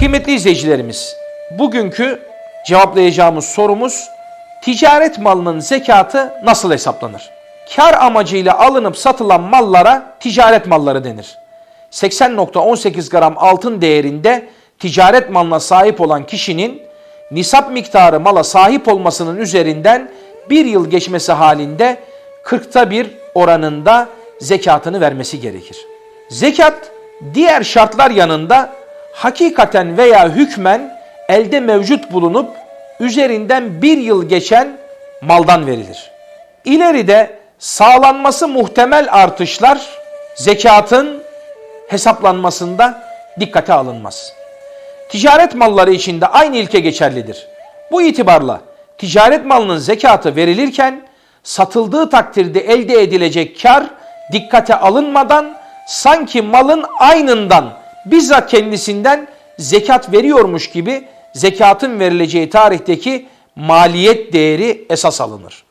Kıymetli izleyicilerimiz, bugünkü cevaplayacağımız sorumuz ticaret malının zekatı nasıl hesaplanır? Kar amacıyla alınıp satılan mallara ticaret malları denir. 80.18 gram altın değerinde ticaret malına sahip olan kişinin nisap miktarı mala sahip olmasının üzerinden bir yıl geçmesi halinde 40'ta bir oranında zekatını vermesi gerekir. Zekat diğer şartlar yanında hakikaten veya hükmen elde mevcut bulunup üzerinden bir yıl geçen maldan verilir. İleride sağlanması muhtemel artışlar zekatın hesaplanmasında dikkate alınmaz. Ticaret malları için de aynı ilke geçerlidir. Bu itibarla ticaret malının zekatı verilirken satıldığı takdirde elde edilecek kar dikkate alınmadan sanki malın aynından bizzat kendisinden zekat veriyormuş gibi zekatın verileceği tarihteki maliyet değeri esas alınır.